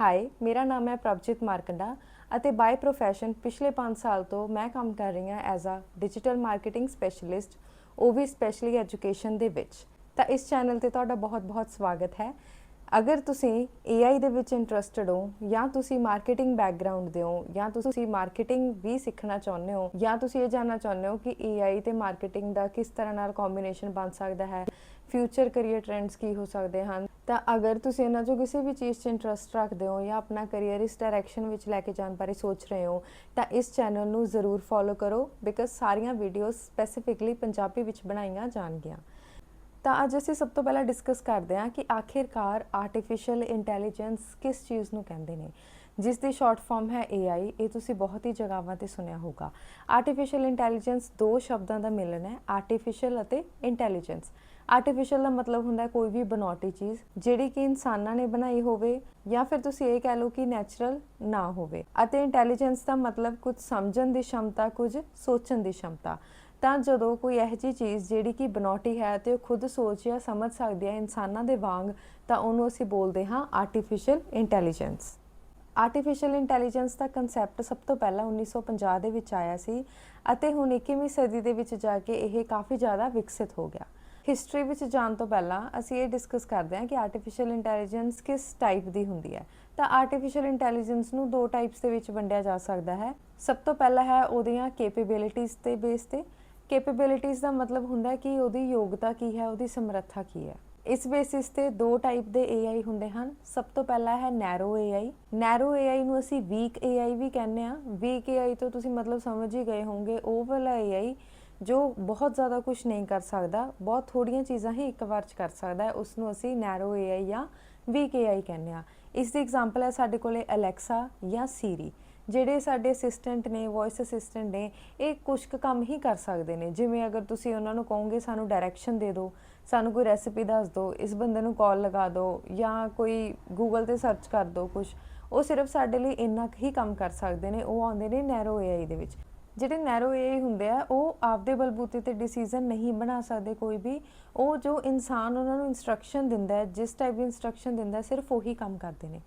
High ਮੇਰਾ ਨਾਮ ਹੈ ਪ੍ਰਭਜੀਤ ਮਾਰਕੰਡਾ ਅਤੇ ਬਾਈ ਪ੍ਰੋਫੈਸ਼ਨ ਪਿਛਲੇ 5 ਸਾਲ ਤੋਂ ਮੈਂ ਕੰਮ ਕਰ ਰਹੀ ਹਾਂ as a digital marketing specialist ਉਹ ਵੀ ਸਪੈਸ਼ਲੀ ਐਜੂਕੇਸ਼ਨ ਦੇ ਵਿੱਚ। ਤਾਂ ਇਸ ਚੈਨਲ ਤੇ ਤੁਹਾਡਾ ਬਹੁਤ-ਬਹੁਤ ਸਵਾਗਤ ਹੈ। ਅਗਰ ਤੁਸੀਂ AI ਦੇ ਵਿੱਚ ਇੰਟਰਸਟਿਡ ਹੋ ਜਾਂ ਤੁਸੀਂ ਮਾਰਕੀਟਿੰਗ ਬੈਕਗ੍ਰਾਉਂਡ ਦੇ ਹੋ ਜਾਂ ਤੁਸੀਂ ਮਾਰਕੀਟਿੰਗ ਵੀ ਸਿੱਖਣਾ ਚਾਹੁੰਦੇ ਹੋ ਜਾਂ ਤੁਸੀਂ ਇਹ ਜਾਣਨਾ ਚਾਹੁੰਦੇ ਹੋ ਕਿ AI ਤੇ ਮਾਰਕੀਟਿੰਗ ਦਾ ਕਿਸ ਤਰ੍ਹਾਂ ਨਾਲ ਕੰਬੀਨੇਸ਼ਨ ਬਣ ਸਕਦਾ ਹੈ ਫਿਊਚਰ ਕੈਰੀਅਰ ਟ੍ਰੈਂਡਸ ਕੀ ਹੋ ਸਕਦੇ ਹਨ ਤਾਂ ਅਗਰ ਤੁਸੀਂ ਇਹਨਾਂ ਚੋਂ ਕਿਸੇ ਵੀ ਚੀਜ਼ 'ਚ ਇੰਟਰਸਟ ਰੱਖਦੇ ਹੋ ਜਾਂ ਆਪਣਾ ਕੈਰੀਅਰ ਇਸ ਡਾਇਰੈਕਸ਼ਨ ਵਿੱਚ ਲੈ ਕੇ ਜਾਣ ਬਾਰੇ ਸੋਚ ਰਹੇ ਹੋ, ਤਾਂ ਇਸ ਚੈਨਲ ਨੂੰ ਜ਼ਰੂਰ ਫੋਲੋ ਕਰੋ ਬਿਕਾਜ਼ ਸਾਰੀਆਂ ਵੀਡੀਓਜ਼ ਸਪੈਸੀਫਿਕਲੀ ਪੰਜਾਬੀ ਵਿੱਚ ਬਣਾਈਆਂ ਜਾਣਗੀਆਂ। ਤਾਂ ਅੱਜ ਅਸੀਂ ਸਭ ਤੋਂ ਪਹਿਲਾਂ ਡਿਸਕਸ ਕਰਦੇ ਹਾਂ ਕਿ ਆਖਿਰਕਾਰ ਆਰਟੀਫੀਸ਼ੀਅਲ ਇੰਟੈਲੀਜੈਂਸ ਕਿਸ ਚੀਜ਼ ਨੂੰ ਕਹਿੰਦੇ ਨੇ। ਜਿਸ ਦੀ ਸ਼ਾਰਟ ਫਾਰਮ ਹੈ AI ਇਹ ਤੁਸੀਂ ਬਹੁਤ ਹੀ ਜਗ੍ਹਾਵਾਂ ਤੇ ਸੁਣਿਆ ਹੋਊਗਾ। ਆਰਟੀਫੀਸ਼ੀਅਲ ਇੰਟੈਲੀਜੈਂਸ ਦੋ ਸ਼ਬਦਾਂ ਦਾ ਮਿਲਣ ਹੈ ਆਰਟੀਫੀਸ਼ੀਅਲ ਅਤੇ ਇੰਟੈਲੀਜੈਂਸ ਆਰਟੀਫੀਸ਼ੀਅਲ ਦਾ ਮਤਲਬ ਹੁੰਦਾ ਹੈ ਕੋਈ ਵੀ ਬਣਾਉਟੀ ਚੀਜ਼, ਜਿਹੜੀ ਕਿ ਇਨਸਾਨਾਂ ਨੇ ਬਣਾਈ ਹੋਵੇ ਜਾਂ ਫਿਰ ਤੁਸੀਂ ਇਹ ਕਹਿ ਲਓ ਕਿ ਨੈਚੁਰਲ ਨਾ ਹੋਵੇ। ਅਤੇ ਇੰਟੈਲੀਜੈਂਸ ਦਾ ਮਤਲਬ ਕੁਝ ਸਮਝਣ ਦੀ ਸ਼ਮਤਾ, ਕੁਝ ਸੋਚਣ ਦੀ ਸ਼ਮਤਾ। ਤਾਂ ਜਦੋਂ ਕੋਈ ਇਹੋ ਜਿਹੀ ਚੀਜ਼ ਜਿਹੜੀ ਕਿ ਬਨੌਟੀ ਹੈ ਤੇ ਉਹ ਖੁਦ ਸੋਚ ਜਾਂ ਸਮਝ ਸਕਦੀ ਹੈ ਇਨਸਾਨਾਂ ਦੇ ਵਾਂਗ, ਤਾਂ ਉਹਨੂੰ ਅਸੀਂ ਬੋਲਦੇ ਹਾਂ ਆਰਟੀਫੀਸ਼ੀਅਲ ਇੰਟੈਲੀਜੈਂਸ ਆਰਟੀਫੀਸ਼ੀਅਲ ਇੰਟੈਲੀਜੈਂਸ ਦਾ ਕਨਸੈਪਟ ਸਭ ਤੋਂ ਪਹਿਲਾਂ 1950 ਦੇ ਵਿੱਚ ਆਇਆ ਸੀ ਅਤੇ ਹੁਣ 21ਵੀਂ ਸਦੀ ਦੇ ਵਿੱਚ ਜਾ ਕੇ ਇਹ ਕਾਫੀ ਜ਼ਿਆਦਾ ਵਿਕਸਿਤ ਹੋ ਗਿਆ। ਹਿਸਟਰੀ ਵਿੱਚ ਜਾਣ ਤੋਂ ਪਹਿਲਾਂ ਅਸੀਂ ਇਹ ਡਿਸਕਸ ਕਰਦੇ ਹਾਂ ਕਿ ਆਰਟੀਫੀਸ਼ੀਅਲ ਇੰਟੈਲੀਜੈਂਸ ਕਿਸ ਟਾਈਪ ਦੀ ਹੁੰਦੀ ਹੈ। ਤਾਂ ਆਰਟੀਫੀਸ਼ੀਅਲ ਇੰਟੈਲੀਜੈਂਸ ਨੂੰ ਦੋ ਟਾਈਪਸ ਦੇ ਵਿੱਚ ਵੰਡਿਆ ਜਾ ਸਕਦਾ ਹੈ। ਸਭ ਤੋਂ ਪਹਿਲਾ ਹੈ ਉਹਦੀਆਂ ਕੈਪੇਬਿਲਿਟੀਜ਼ ਤੇ ਬੇਸ ਤੇ। ਕੈਪੇਬਿਲਿਟੀਜ਼ ਦਾ ਮਤਲਬ ਹੁੰਦਾ ਹੈ ਕਿ ਉਹਦੀ ਯੋਗਤਾ ਕੀ ਹੈ, ਉਹਦੀ ਸਮਰੱਥਾ ਕੀ ਹੈ। ਇਸ ਬੇਸਿਸ ਤੇ ਦੋ ਟਾਈਪ ਦੇ AI ਹੁੰਦੇ ਹਨ। ਸਭ ਤੋਂ ਪਹਿਲਾ ਹੈ ਨੈਰੋ AI ਨੈਰੋ AI ਨੂੰ ਅਸੀਂ ਵੀਕ AI ਵੀ ਕਹਿੰਦੇ ਆ ਵੀਕ AI ਤੋਂ ਤੁਸੀਂ ਮਤਲਬ ਸਮਝ ਹੀ ਗਏ ਹੋਵੋਗੇ, ਉਹ ਵਾਲਾ AI ਜੋ ਬਹੁਤ ਜ਼ਿਆਦਾ ਕੁਝ ਨਹੀਂ ਕਰ ਸਕਦਾ, ਬਹੁਤ ਥੋੜੀਆਂ ਚੀਜ਼ਾਂ ਹੀ ਇੱਕ ਵਾਰ ਚ ਕਰ ਸਕਦਾ ਹੈ ਉਸ ਨੂੰ ਅਸੀਂ ਨੈਰੋ AI ਜਾਂ ਵੀਕ AI ਕਹਿੰਦੇ ਆ ਇਸ ਦੀ ਐਗਜ਼ਾਮਪਲ ਹੈ ਸਾਡੇ ਕੋਲੇ ਅਲੈਕਸਾ ਜਾਂ ਸੀਰੀ ਜਿਹੜੇ ਸਾਡੇ ਅਸਿਸਟੈਂਟ ਨੇ ਵੌਇਸ ਅਸਿਸਟੈਂਟ ਨੇ, ਇਹ ਕੁਝ ਕੁ ਕੰਮ ਹੀ ਕਰ ਸਕਦੇ ਨੇ। ਜਿਵੇਂ ਅਗਰ ਤੁਸੀਂ ਉਹਨਾਂ ਨੂੰ ਕਹੋਗੇ, ਸਾਨੂੰ ਡਾਇਰੈਕਸ਼ਨ ਦੇ ਦਿਓ, ਸਾਨੂੰ ਕੋਈ ਰੈਸਿਪੀ ਦੱਸ ਦਿਓ, ਇਸ ਬੰਦੇ ਨੂੰ ਕਾਲ ਲਗਾ ਦਿਓ ਜਾਂ ਕੋਈ ਗੂਗਲ ਤੇ ਸਰਚ ਕਰ ਦਿਓ ਕੁਝ ਉਹ ਸਿਰਫ ਸਾਡੇ ਲਈ ਇੰਨਾ ਕੁ ਹੀ ਕੰਮ ਕਰ ਸਕਦੇ ਨੇ। ਉਹ ਆਉਂਦੇ ਨੇ ਨੈਰੋ AI ਦੇ ਵਿੱਚ। ਜਿਹੜੇ ਨੈਰੋ AI ਹੁੰਦੇ ਆ, ਉਹ ਆਪਦੇ ਬਲਬੂਤੇ ਤੇ ਡਿਸੀਜਨ ਨਹੀਂ ਬਣਾ ਸਕਦੇ ਕੋਈ ਵੀ। ਉਹ ਜੋ ਇਨਸਾਨ ਉਹਨਾਂ ਨੂੰ ਇਨਸਟਰਕਸ਼ਨ ਦਿੰਦਾ ਹੈ, ਜਿਸ ਟਾਈਪ ਦੀ ਇਨਸਟਰਕਸ਼ਨ ਦਿੰਦਾ ਸਿਰਫ ਉਹੀ ਕੰਮ ਕਰਦੇ ਨੇ।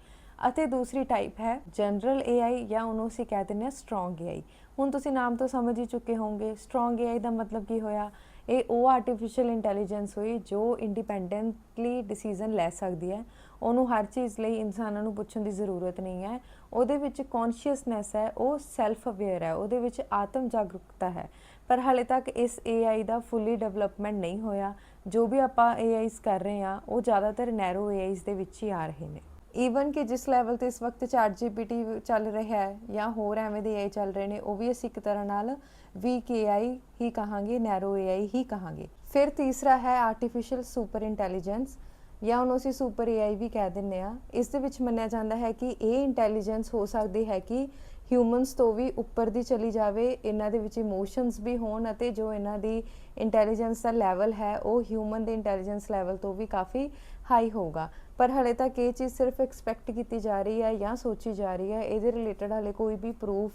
ਅਤੇ ਦੂਸਰੀ ਟਾਈਪ ਹੈ ਜਨਰਲ AI ਜਾਂ ਉਹਨੂੰ ਅਸੀਂ ਕਹਿ ਦਿੰਦੇ ਹਾਂ ਸਟਰੋਂਗ AI ਹੁਣ ਤੁਸੀਂ ਨਾਮ ਤੋਂ ਸਮਝ ਹੀ ਚੁੱਕੇ ਹੋਵੋਗੇ। ਸਟਰੋਂਗ AI ਦਾ ਮਤਲਬ ਕੀ ਹੋਇਆ? ਇਹ ਉਹ ਆਰਟੀਫੀਸ਼ੀਅਲ ਇੰਟੈਲੀਜੈਂਸ ਹੋਈ ਜੋ ਇੰਡੀਪੈਂਡੈਂਟਲੀ ਡਿਸੀਜਨ ਲੈ ਸਕਦੀ ਹੈ। ਉਹਨੂੰ ਹਰ ਚੀਜ਼ ਲਈ ਇਨਸਾਨਾਂ ਨੂੰ ਪੁੱਛਣ ਦੀ ਜ਼ਰੂਰਤ ਨਹੀਂ ਹੈ। ਉਹਦੇ ਵਿੱਚ ਕੌਨਸ਼ੀਅਸਨੈਸ ਹੈ, ਉਹ ਸੈਲਫ ਅਵੇਅਰ ਹੈ, ਉਹਦੇ ਵਿੱਚ ਆਤਮ ਜਾਗਰੂਕਤਾ ਹੈ। ਪਰ ਹਾਲੇ ਤੱਕ ਇਸ AI ਦਾ ਫੁੱਲੀ ਡਿਵੈਲਪਮੈਂਟ ਨਹੀਂ ਹੋਇਆ। ਜੋ ਵੀ ਆਪਾਂ AIs ਕਰ ਰਹੇ ਹਾਂ, ਉਹ ਜ਼ਿਆਦਾਤਰ ਨੈਰੋ AIs ਦੇ ਵਿੱਚ ਹੀ ਆ ਰਹੇ ਨੇ। ਈਵਨ ਕਿ ਜਿਸ ਲੈਵਲ ਤੇ ਇਸ ਵਕਤ ਚੈਟ ਜੀਪੀਟੀ ਚੱਲ ਰਿਹਾ ਹੈ ਜਾਂ ਹੋਰ ਐਵੇਂ ਦੇ AI ਚੱਲ ਰਹੇ ਨੇ, ਉਹ ਵੀ ਅਸੀਂ ਇੱਕ ਤਰ੍ਹਾਂ ਨਾਲ ਵੀਕ AI ਹੀ ਕਹਾਂਗੇ ਨੈਰੋ AI ਹੀ ਕਹਾਂਗੇ। ਫਿਰ ਤੀਸਰਾ ਹੈ ਆਰਟੀਫੀਸ਼ੀਅਲ ਸੁਪਰ ਇੰਟੈਲੀਜੈਂਸ ਜਾਂ ਉਹਨੂੰ ਅਸੀਂ ਸੁਪਰ AI ਵੀ ਕਹਿ ਦਿੰਨੇ ਆ ਇਸ ਦੇ ਵਿੱਚ ਮੰਨਿਆ ਜਾਂਦਾ ਹੈ ਕਿ ਇਹ ਇੰਟੈਲੀਜੈਂਸ ਹੋ ਸਕਦੀ ਹੈ ਕਿ ਹਿਊਮਨਸ ਤੋਂ ਵੀ ਉੱਪਰ ਦੀ ਚਲੀ ਜਾਵੇ, ਇਹਨਾਂ ਦੇ ਵਿੱਚ ਇਮੋਸ਼ਨਸ ਵੀ ਹੋਣ ਅਤੇ ਜੋ ਇਹਨਾਂ ਦੀ ਇੰਟੈਲੀਜੈਂਸ ਦਾ ਲੈਵਲ ਹੈ, ਉਹ ਹਿਊਮਨ ਦੇ ਇੰਟੈਲੀਜੈਂਸ ਲੈਵਲ ਤੋਂ ਵੀ ਕਾਫੀ ਹਾਈ ਹੋਊਗਾ। ਪਰ ਹਲੇ ਤੱਕ ਇਹ ਚੀਜ਼ ਸਿਰਫ ਐਕਸਪੈਕਟ ਕੀਤੀ ਜਾ ਰਹੀ ਹੈ ਜਾਂ ਸੋਚੀ ਜਾ ਰਹੀ ਹੈ, ਇਹਦੇ ਰਿਲੇਟਡ ਹਲੇ ਕੋਈ ਵੀ ਪ੍ਰੂਫ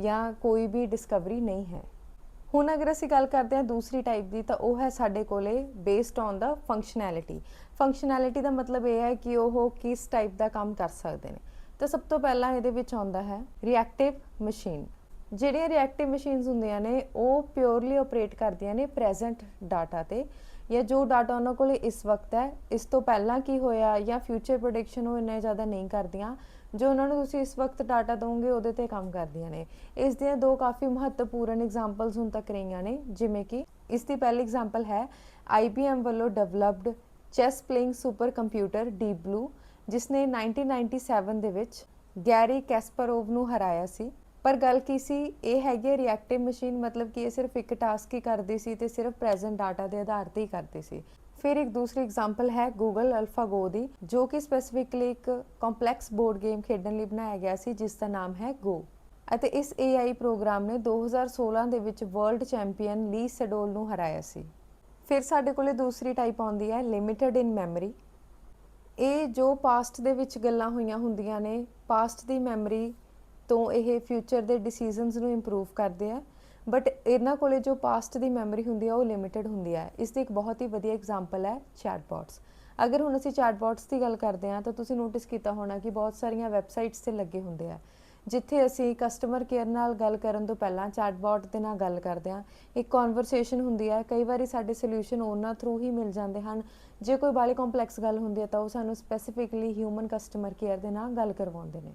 ਜਾਂ ਕੋਈ ਵੀ ਡਿਸਕਵਰੀ ਨਹੀਂ ਹੈ। ਹੁਣ ਅਗਰ ਅਸੀਂ ਗੱਲ ਕਰਦੇ ਹਾਂ ਦੂਸਰੀ ਟਾਈਪ ਦੀ, ਤਾਂ ਉਹ ਹੈ ਸਾਡੇ ਕੋਲੇ ਬੇਸਡ ਔਨ ਦਾ ਫੰਕਸ਼ਨੈਲਿਟੀ ਫੰਕਸ਼ਨੈਲਿਟੀ ਦਾ ਮਤਲਬ ਇਹ ਹੈ ਕਿ ਉਹ ਕਿਸ ਟਾਈਪ ਦਾ ਕੰਮ ਕਰ ਸਕਦੇ ਨੇ। ਤਾਂ ਸਭ ਤੋਂ ਪਹਿਲਾਂ ਇਹਦੇ ਵਿੱਚ ਆਉਂਦਾ ਹੈ ਰਿਐਕਟਿਵ ਮਸ਼ੀਨ ਜਿਹੜੀਆਂ ਰਿਐਕਟਿਵ ਮਸ਼ੀਨਸ ਹੁੰਦੀਆਂ ਨੇ, ਉਹ ਪਿਓਰਲੀ ਆਪਰੇਟ ਕਰਦੀਆਂ ਨੇ ਪ੍ਰੈਜ਼ੈਂਟ ਡਾਟਾ ਤੇ। ਜਾਂ ਜੋ ਡਾਟਾ ਉਹਨਾਂ ਕੋਲੇ ਇਸ ਵਕਤ ਹੈ, ਇਸ ਤੋਂ ਪਹਿਲਾਂ ਕੀ ਹੋਇਆ ਜਾਂ ਫਿਊਚਰ ਪ੍ਰੈਡਿਕਸ਼ਨ ਉਹ ਇੰਨੇ ਜ਼ਿਆਦਾ ਨਹੀਂ ਕਰਦੀਆਂ, ਜੋ ਉਹਨਾਂ ਨੂੰ ਤੁਸੀਂ ਇਸ ਵਕਤ ਡਾਟਾ ਦੋਗੇ ਉਹਦੇ ਤੇ ਕੰਮ ਕਰਦੀਆਂ ਨੇ। ਇਸ ਦੀਆਂ ਦੋ ਕਾਫੀ ਮਹੱਤਵਪੂਰਨ ਐਗਜ਼ਾਮਪਲਸ ਹੁਣ ਤੱਕ ਰਹੀਆਂ ਨੇ, ਜਿਵੇਂ ਕਿ ਇਸ ਦੀ ਪਹਿਲੀ ਐਗਜ਼ਾਮਪਲ ਹੈ IBM ਵੱਲੋਂ developed chess playing super computer deep blue ਜਿਸ ਨੇ 1997 ਦੇ ਵਿੱਚ ਗੈਰੀ ਕੈਸਪਰੋਵ ਨੂੰ ਹਰਾਇਆ ਸੀ। ਪਰ ਗੱਲ ਕੀ ਸੀ? ਇਹ ਹੈਗੀ ਹੈ ਰਿਐਕਟਿਵ ਮਸ਼ੀਨ ਮਤਲਬ ਕਿ ਇਹ ਸਿਰਫ ਇੱਕ ਟਾਸਕ ਹੀ ਕਰਦੀ ਸੀ ਤੇ ਸਿਰਫ ਪ੍ਰੈਜ਼ੈਂਟ ਡਾਟਾ ਦੇ ਆਧਾਰ ਤੇ ਹੀ ਕਰਦੀ ਸੀ। ਫਿਰ ਇੱਕ ਦੂਸਰੀ ਐਗਜ਼ਾਮਪਲ ਹੈ Google AlphaGo ਦੀ, ਜੋ ਕਿ ਸਪੈਸੀਫਿਕਲੀ ਇੱਕ ਕੰਪਲੈਕਸ ਬੋਰਡ ਗੇਮ ਖੇਡਣ ਲਈ ਬਣਾਇਆ ਗਿਆ ਸੀ, ਜਿਸ ਦਾ ਨਾਮ ਹੈ Go ਅਤੇ ਇਸ AI ਪ੍ਰੋਗਰਾਮ ਨੇ 2016 ਦੇ ਵਿੱਚ ਵਰਲਡ ਚੈਂਪੀਅਨ ਲੀ ਸੈਡੋਲ ਨੂੰ ਹਰਾਇਆ ਸੀ। ਫਿਰ ਸਾਡੇ ਕੋਲੇ ਦੂਸਰੀ ਟਾਈਪ ਆਉਂਦੀ ਹੈ ਲਿਮਿਟਿਡ ਇਨ ਮੈਮਰੀ ਇਹ ਜੋ ਪਾਸਟ ਦੇ ਵਿੱਚ ਗੱਲਾਂ ਹੋਈਆਂ ਹੁੰਦੀਆਂ ਨੇ ਪਾਸਟ ਦੀ ਮੈਮਰੀ ਤੋਂ ਇਹ ਫਿਊਚਰ ਦੇ ਡਿਸੀਜਨਸ ਨੂੰ ਇੰਪਰੂਵ ਕਰਦੇ ਆ ਬਟ ਇਹਨਾਂ ਕੋਲੇ ਜੋ ਪਾਸਟ ਦੀ ਮੈਮਰੀ ਹੁੰਦੀ ਆ, ਉਹ ਲਿਮਿਟਿਡ ਹੁੰਦੀ ਆ। ਇਸ ਦੀ ਇੱਕ ਬਹੁਤ ਹੀ ਵਧੀਆ ਐਗਜ਼ਾਮਪਲ ਹੈ ਚੈਟਬੋਟਸ ਅਗਰ ਹੁਣ ਅਸੀਂ ਚੈਟਬੋਟਸ ਦੀ ਗੱਲ ਕਰਦੇ ਹਾਂ ਤਾਂ ਤੁਸੀਂ ਨੋਟਿਸ ਕੀਤਾ ਹੋਣਾ ਕਿ ਬਹੁਤ ਸਾਰੀਆਂ ਵੈਬਸਾਈਟਸ ਤੇ ਲੱਗੇ ਹੁੰਦੇ ਆ। ਜਿੱਥੇ ਅਸੀਂ ਕਸਟਮਰ ਕੇਅਰ ਨਾਲ ਗੱਲ ਕਰਨ ਤੋਂ ਪਹਿਲਾਂ ਚੈਟਬੋਟ ਦੇ ਨਾਲ ਗੱਲ ਕਰਦੇ ਹਾਂ, ਇੱਕ ਕਨਵਰਸੇਸ਼ਨ ਹੁੰਦੀ ਹੈ, ਕਈ ਵਾਰੀ ਸਾਡੇ ਸੋਲੂਸ਼ਨ ਉਹਨਾਂ ਥਰੂ ਹੀ ਮਿਲ ਜਾਂਦੇ ਹਨ। ਜੇ ਕੋਈ ਬਾਲੀ ਕੰਪਲੈਕਸ ਗੱਲ ਹੁੰਦੀ ਹੈ ਤਾਂ ਉਹ ਸਾਨੂੰ ਸਪੈਸੀਫਿਕਲੀ ਹਿਊਮਨ ਕਸਟਮਰ ਕੇਅਰ ਦੇ ਨਾਲ ਗੱਲ ਕਰਵਾਉਂਦੇ ਨੇ।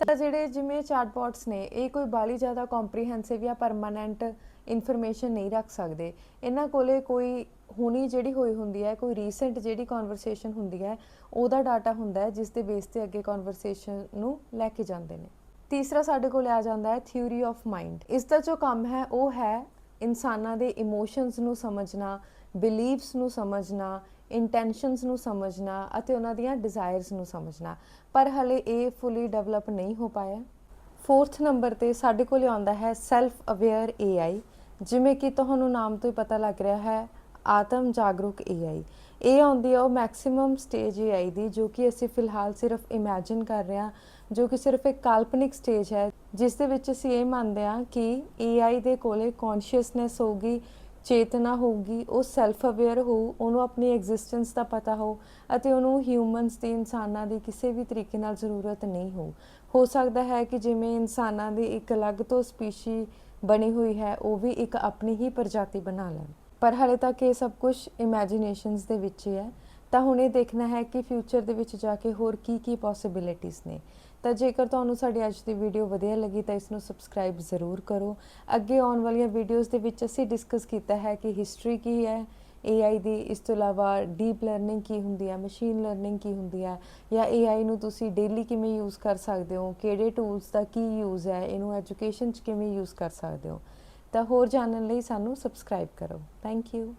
ਤਾਂ ਜਿਹੜੇ ਜਿਵੇਂ ਚੈਟਬੋਟਸ ਨੇ, ਇਹ ਕੋਈ ਬਾਲੀ ਜ਼ਿਆਦਾ ਕੰਪਰੀਹੈਂਸਿਵ ਜਾਂ ਪਰਮਾਨੈਂਟ ਇਨਫੋਰਮੇਸ਼ਨ ਨਹੀਂ ਰੱਖ ਸਕਦੇ। ਇਹਨਾਂ ਕੋਲੇ ਕੋਈ ਹੁਣੀ ਜਿਹੜੀ ਹੋਈ ਹੁੰਦੀ ਹੈ, ਕੋਈ ਰੀਸੈਂਟ ਜਿਹੜੀ ਕਨਵਰਸੇਸ਼ਨ ਹੁੰਦੀ ਹੈ, ਉਹਦਾ ਡਾਟਾ ਹੁੰਦਾ ਹੈ, ਜਿਸ ਦੇ ਬੇਸ ਤੇ ਅੱਗੇ ਕਨਵਰਸੇਸ਼ਨ ਨੂੰ ਲੈ ਕੇ ਜਾਂਦੇ ਨੇ। ਤੀਸਰਾ ਸਾਡੇ ਕੋਲ ਆ ਜਾਂਦਾ ਹੈ ਥਿਊਰੀ ਆਫ ਮਾਈਂਡ। ਇਸ ਦਾ ਜੋ ਕੰਮ ਹੈ, ਉਹ ਹੈ ਇਨਸਾਨਾਂ ਦੇ ਇਮੋਸ਼ਨਸ ਨੂੰ ਸਮਝਣਾ, ਬਿਲੀਵਸ ਨੂੰ ਸਮਝਣਾ, ਇੰਟੈਂਸ਼ਨਸ ਨੂੰ ਸਮਝਣਾ ਅਤੇ ਉਹਨਾਂ ਦੀਆਂ ਡਿਜ਼ਾਇਰਸ ਨੂੰ ਸਮਝਣਾ। ਪਰ ਹਲੇ ਇਹ ਫੁੱਲੀ ਡਿਵੈਲਪ ਨਹੀਂ ਹੋ ਪਾਇਆ। ਫੋਰਥ ਨੰਬਰ ਤੇ ਸਾਡੇ ਕੋਲ ਆਉਂਦਾ ਹੈ ਸੈਲਫ ਅਵੇਅਰ AI ਜਿਵੇਂ ਕਿ ਤੁਹਾਨੂੰ ਨਾਮ ਤੋਂ ਹੀ ਪਤਾ ਲੱਗ ਰਿਹਾ ਹੈ, ਆਤਮ ਜਾਗਰੂਕ AI ਇਹ ਆਉਂਦੀ ਹੈ ਉਹ ਮੈਕਸਿਮਮ ਸਟੇਜ AI ਦੀ, ਜੋ ਕਿ ਅਸੀਂ ਫਿਲਹਾਲ ਸਿਰਫ ਇਮੇਜਿਨ ਕਰ ਰਹੇ ਹਾਂ ਜੋ ਕਿ ਸਿਰਫ ਇੱਕ ਕਾਲਪਨਿਕ ਸਟੇਜ ਹੈ, ਜਿਸ ਦੇ ਵਿੱਚ ਅਸੀਂ ਇਹ ਮੰਨਦੇ ਹਾਂ ਕਿ AI ਦੇ ਕੋਲੇ ਕੌਨਸ਼ੀਅਸਨੈਸ ਹੋਊਗੀ, ਚੇਤਨਾ ਹੋਊਗੀ, ਉਹ ਸੈਲਫ ਅਵੇਅਰ ਹੋਊ, ਉਹਨੂੰ ਆਪਣੀ ਐਗਜ਼ਿਸਟੈਂਸ ਦਾ ਪਤਾ ਹੋ ਅਤੇ ਉਹਨੂੰ ਹਿਊਮਨਸ ਦੀ ਇਨਸਾਨਾਂ ਦੀ ਕਿਸੇ ਵੀ ਤਰੀਕੇ ਨਾਲ ਜ਼ਰੂਰਤ ਨਹੀਂ ਹੋ ਹੋ ਸਕਦਾ ਹੈ ਕਿ ਜਿਵੇਂ ਇਨਸਾਨਾਂ ਦੀ ਇੱਕ ਅਲੱਗ ਤੋਂ ਸਪੀਸ਼ੀ ਬਣੀ ਹੋਈ ਹੈ, ਉਹ ਵੀ ਇੱਕ ਆਪਣੀ ਹੀ ਪ੍ਰਜਾਤੀ ਬਣਾ ਲੈਣ। ਪਰ ਹਾਲੇ ਤੱਕ ਇਹ ਸਭ ਕੁਝ ਇਮੇਜਿਨੇਸ਼ਨਸ ਦੇ ਵਿੱਚ ਹੀ ਹੈ। ਤਾਂ ਹੁਣ ਇਹ ਦੇਖਣਾ ਹੈ ਕਿ ਫਿਊਚਰ ਦੇ ਵਿੱਚ ਜਾ ਕੇ ਹੋਰ ਕੀ ਕੀ ਪੋਸਿਬਿਲਿਟੀਆਂ ਨੇ। ਤਾਂ ਜੇਕਰ ਤੁਹਾਨੂੰ ਸਾਡੀ ਅੱਜ ਦੀ ਵੀਡੀਓ ਵਧੀਆ ਲੱਗੀ ਤਾਂ ਇਸ ਨੂੰ ਸਬਸਕ੍ਰਾਈਬ ਜ਼ਰੂਰ ਕਰੋ। ਅੱਗੇ ਆਉਣ ਵਾਲੀਆਂ ਵੀਡੀਓਜ਼ ਦੇ ਵਿੱਚ ਅਸੀਂ ਡਿਸਕਸ ਕੀਤਾ ਹੈ ਕਿ ਹਿਸਟਰੀ ਕੀ ਹੈ AI ਦੀ, ਇਸ ਤੋਂ ਇਲਾਵਾ ਡੀਪ ਲਰਨਿੰਗ ਕੀ ਹੁੰਦੀ ਹੈ ਮਸ਼ੀਨ ਲਰਨਿੰਗ ਕੀ ਹੁੰਦੀ ਹੈ, ਜਾਂ AI ਨੂੰ ਤੁਸੀਂ ਡੇਲੀ ਕਿਵੇਂ ਯੂਜ਼ ਕਰ ਸਕਦੇ ਹੋ, ਕਿਹੜੇ ਟੂਲਸ ਦਾ ਕੀ ਯੂਜ਼ ਹੈ, ਇਹਨੂੰ ਐਜੂਕੇਸ਼ਨ 'ਚ ਕਿਵੇਂ ਯੂਜ਼ ਕਰ ਸਕਦੇ ਹੋ। ਤਾਂ ਹੋਰ ਜਾਣਨ ਲਈ ਸਾਨੂੰ ਸਬਸਕ੍ਰਾਈਬ ਕਰੋ। Thank you